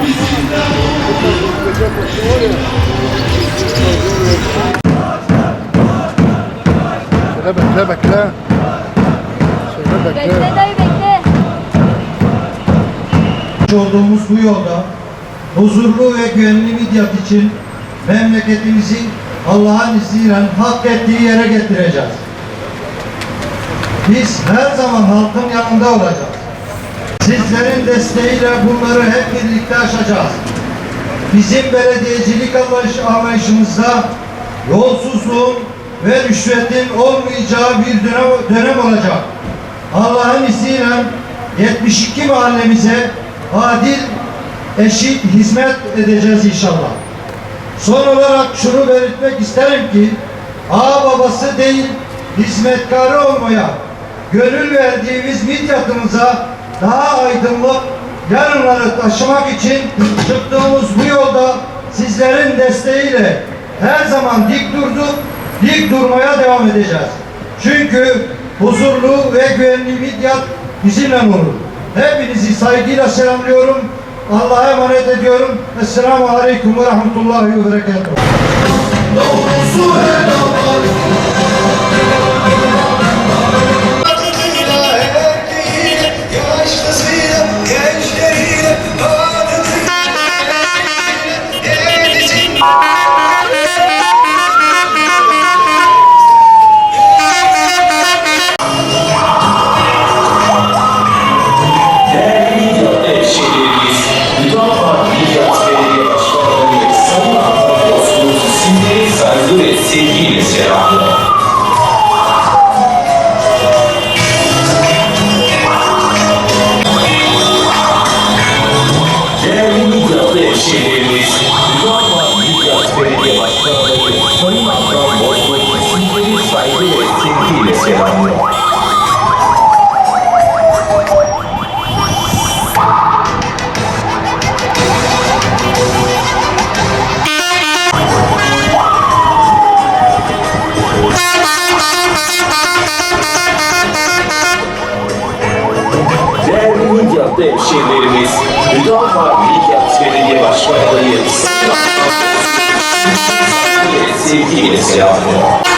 Şöyle bekle bekle. Şöyle bekle. Bekle dayı bekle. olduğumuz bu yolda huzurlu ve güvenli Midyat için memleketimizi Allah'ın izniyle hak ettiği yere getireceğiz. Biz her zaman halkın yanında olacağız. Sizlerin desteğiyle bunları hep birlikte aşacağız. Bizim belediyecilik anlayış- anlayışımızda yolsuzluğun ve rüşvetin olmayacağı bir dönem, dönem olacak. Allah'ın izniyle 72 mahallemize adil, eşit hizmet edeceğiz inşallah. Son olarak şunu belirtmek isterim ki, ağa babası değil, hizmetkarı olmaya, gönül verdiğimiz midyatımıza daha aydınlık yarınları taşımak için çıktığımız bu yolda sizlerin desteğiyle her zaman dik durduk, dik durmaya devam edeceğiz. Çünkü huzurlu ve güvenli midyat bizimle olur. Hepinizi saygıyla selamlıyorum. Allah'a emanet ediyorum. Esselamu Aleyküm ve Rahmetullahi ve Berekatuhu. Kadınıyla, Midyat hemşehrilerimiz, Müdafaa Midyat Belediye ve sevgiyle selamlar.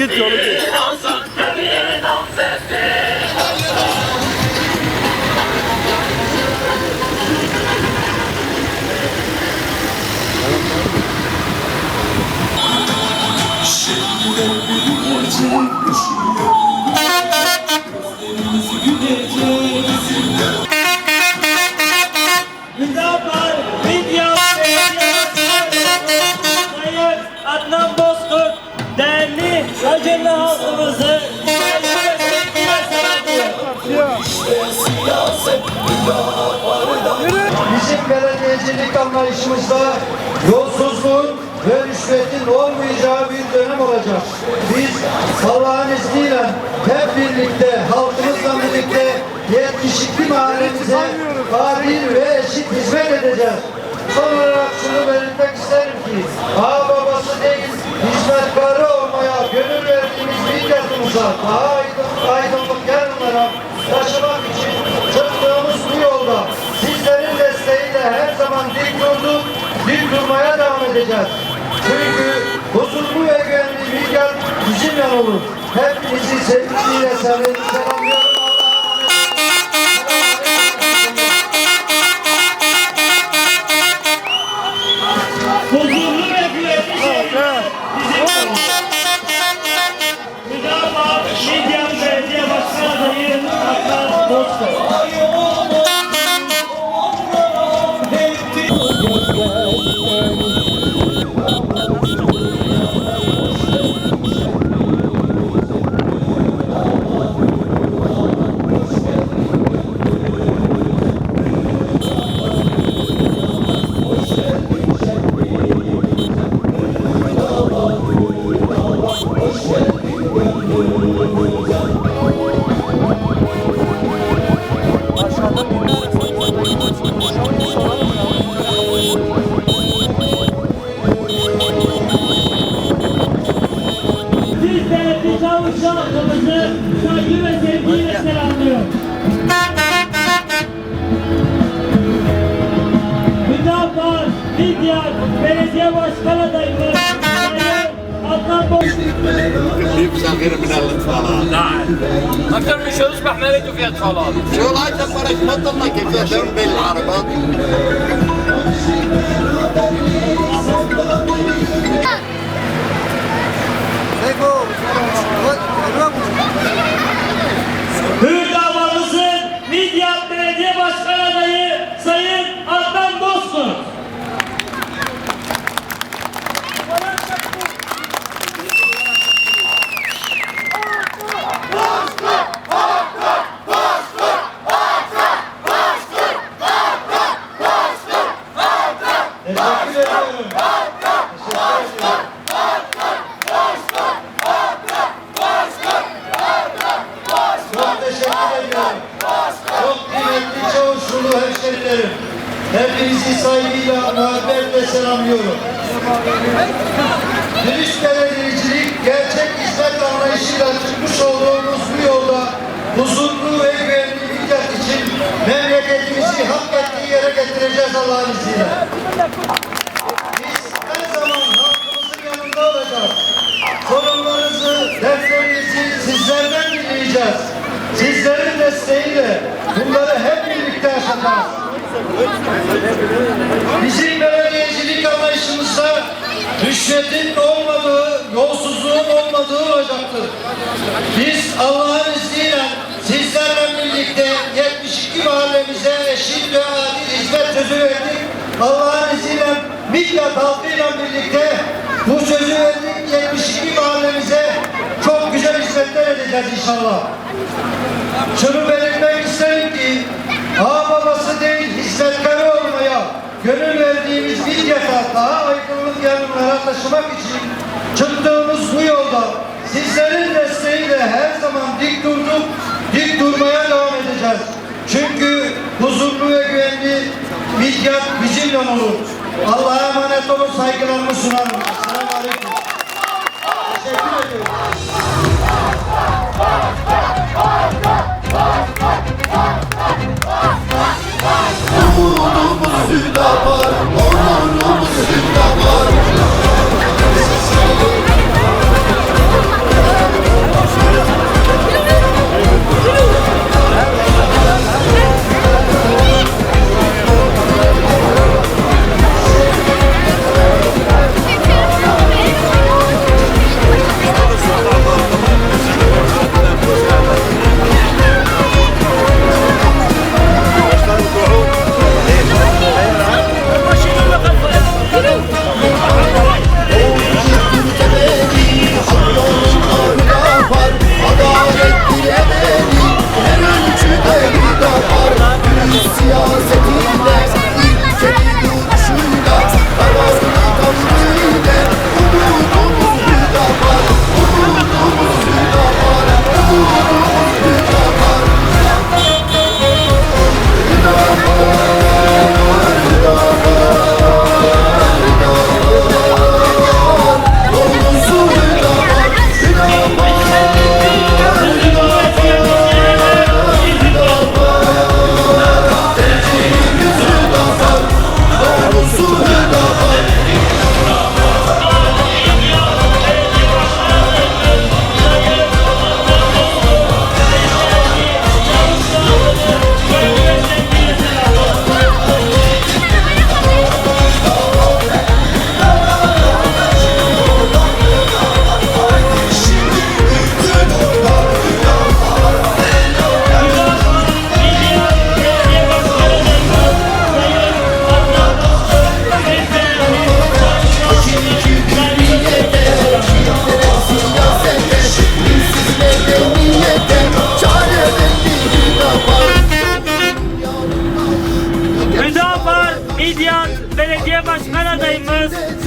Get your anlayışımızda yolsuzluğun ve rüşvetin olmayacağı bir dönem olacak. Biz Allah'ın izniyle hep birlikte, halkımızla birlikte 72 mahallemize adil ve eşit hizmet edeceğiz. Son olarak şunu belirtmek isterim ki, ağa babası değil, hizmetkarı olmaya gönül verdiğimiz milyatımıza, daha aydın, aydınlık yarınlara taşımak için durmaya devam edeceğiz. Çünkü huzurlu ve güvenli milyat bizim yan olur. Hepinizi sevgiyle selamlıyorum. Biz değerli çavuş halkımızı saygı ve sevgiyle selamlıyor. Müdafaa Midyat Belediye Başkan Adayımız Sayın Adnan Bozkurt. صغير من الاطفال اكثر من شهر يصبح ما لقيته فيها اطفالات شو لا تفرق ما ضلنا كيف Go! Go! Go! Hemşerilerim. Hepinizi saygıyla, muhabbetle selamlıyorum. Dürüst belediyecilik, gerçek hizmet anlayışıyla çıkmış olduğumuz bu yolda huzurlu ve güvenli milyat için memleketimizi hak ettiği yere getireceğiz Allah'ın izniyle. Biz her zaman halkımızın yanında olacağız. Sorunlarınızı, dertlerinizi sizlerden dinleyeceğiz. Sizlerin desteğiyle bunları hep birlikte yaşatacağız. Bizim belediyecilik anlayışımızda rüşvetin olmadığı, yolsuzluğun olmadığı olacaktır. Biz Allah'ın izniyle sizlerle birlikte 72 mahallemize eşit ve adil hizmet sözü verdik. Allah'ın izniyle Midyat halkıyla birlikte bu sözü verdik 72 mahallemize çok güzel hizmetler edeceğiz inşallah. Şunu belirtmek isterim ki ağa babası değil hizmetkarı olmaya gönül verdiğimiz bir yata daha aydınlık yarınlara taşımak için çıktığımız bu yolda sizlerin desteğiyle her zaman dik durduk, dik durmaya devam edeceğiz. Çünkü huzurlu ve güvenli milyat bizimle olur. Allah'a emanet olun, saygılarımı sunarım. Selamun Aleyküm. Teşekkür ediyorum. Umudumuz Hüdapar Onurumuz Hüdapar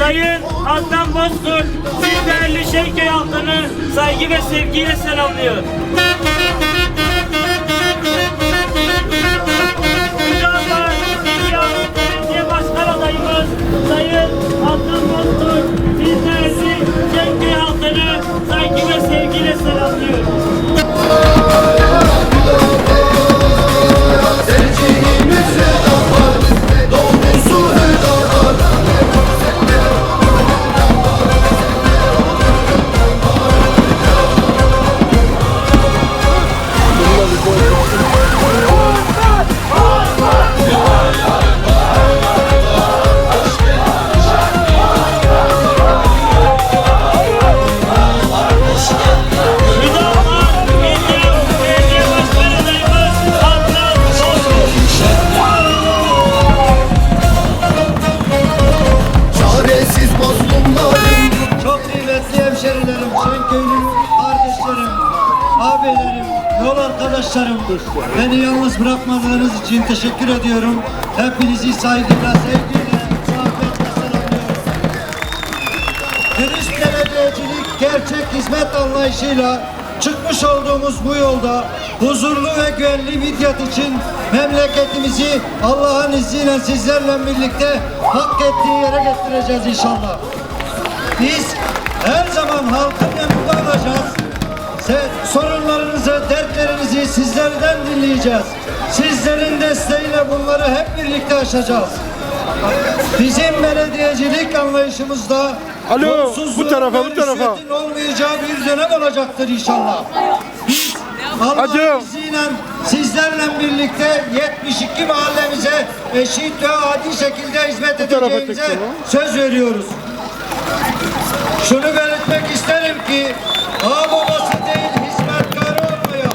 Sayın Adnan Bozkurt, siz değerli Şevket halkını saygı ve sevgiyle selamlıyor. Müdafaa Dünyanın Belediye Başkan adayımız Sayın Adnan Bozkurt, siz değerli Şevket halkını saygı ve sevgiyle selamlıyor. Arkadaşlarım. Beni yalnız bırakmadığınız için teşekkür ediyorum. Hepinizi saygıyla, sevgiyle, muhabbetle selamlıyorum. Dürüst belediyecilik, gerçek hizmet anlayışıyla çıkmış olduğumuz bu yolda huzurlu ve güvenli Midyat için memleketimizi Allah'ın izniyle sizlerle birlikte hak ettiği yere getireceğiz inşallah. Biz her zaman halkın yanında olacağız. Sorunlarınızı, dertlerinizi sizlerden dinleyeceğiz. Sizlerin desteğiyle bunları hep birlikte aşacağız. Bizim belediyecilik anlayışımızda Alo, bu tarafa, bu tarafa. olmayacağı bir dönem olacaktır inşallah. Biz. Allah'ın izniyle sizlerle birlikte 72 mahallemize eşit ve adil şekilde hizmet edeceğimize söz veriyoruz. Şunu belirtmek isterim ki ağ babası değil hizmetkarı olmaya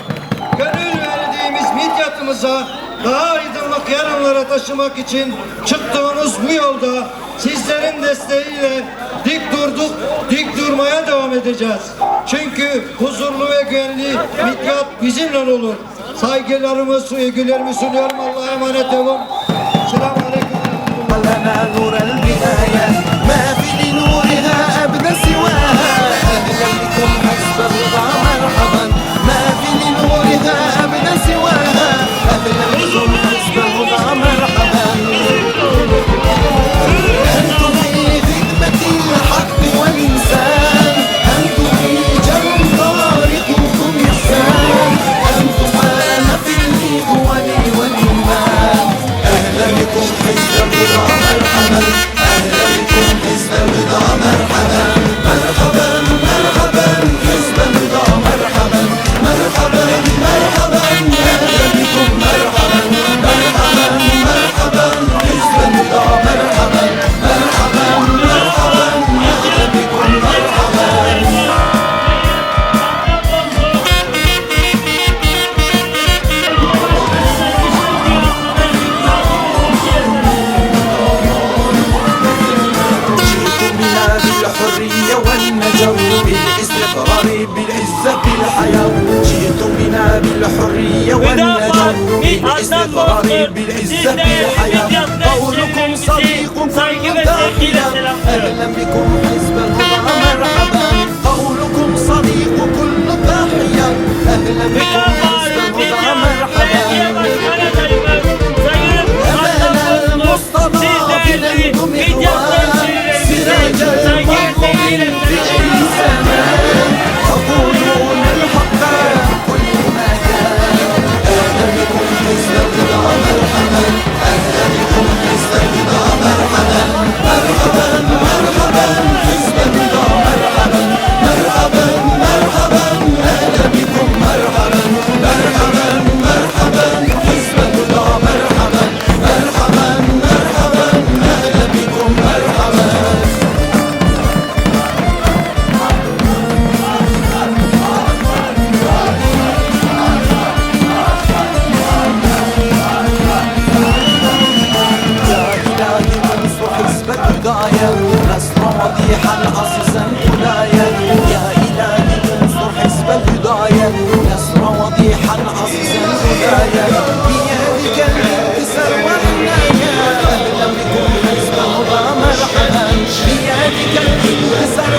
gönül verdiğimiz midyatımıza daha aydınlık yarınlara taşımak için çıktığımız bu yolda sizlerin desteğiyle dik durduk, dik durmaya devam edeceğiz. Çünkü huzurlu ve güvenli midyat bizimle olur. Saygılarımı, sevgilerimi sunuyorum. Allah'a emanet olun. Selamun Aleyküm. of the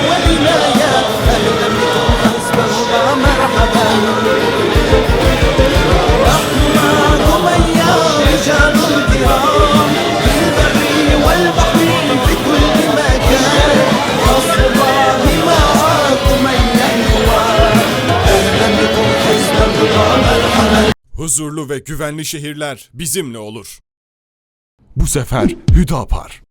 والولايات أهلا بكم حسبهما مرحبا رحمن ويا رجال الكرام في البر والبحر في كل مكان والله معاكم أيها أهلا بكم حسبهما مرحبا Huzurlu ve güvenli şehirler bizimle olur. Bu sefer Hüdapar.